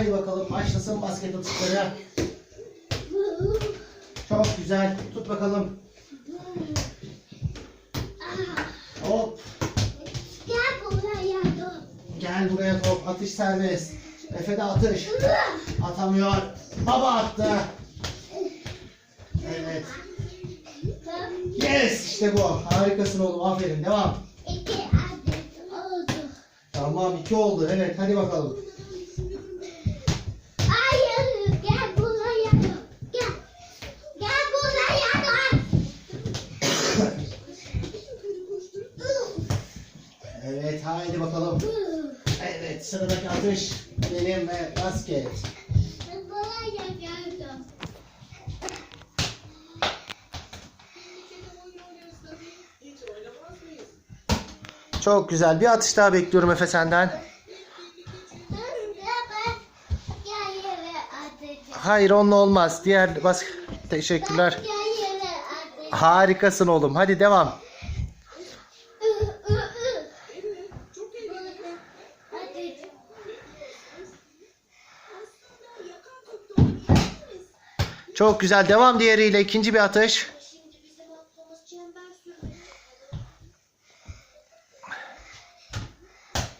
Haydi bakalım başlasın basket atışları. Çok güzel. Tut bakalım. Hop. Gel buraya dur. Gel buraya top. Atış serbest. Efe de atış. Atamıyor. Baba attı. Evet. Yes işte bu. Harikasın oğlum. Aferin. Devam. İki adet oldu. Tamam iki oldu. Evet hadi bakalım. Hayır, gel buraya dur. Gel. Gel buraya dur. Evet haydi bakalım. Evet sıradaki atış benim ve basket. Çok güzel. Bir atış daha bekliyorum Efe senden. Hayır onunla olmaz. Diğer bas Teşekkürler. Harikasın oğlum. Hadi devam. Çok güzel. Devam diğeriyle ikinci bir atış.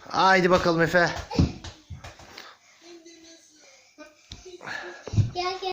Haydi bakalım Efe.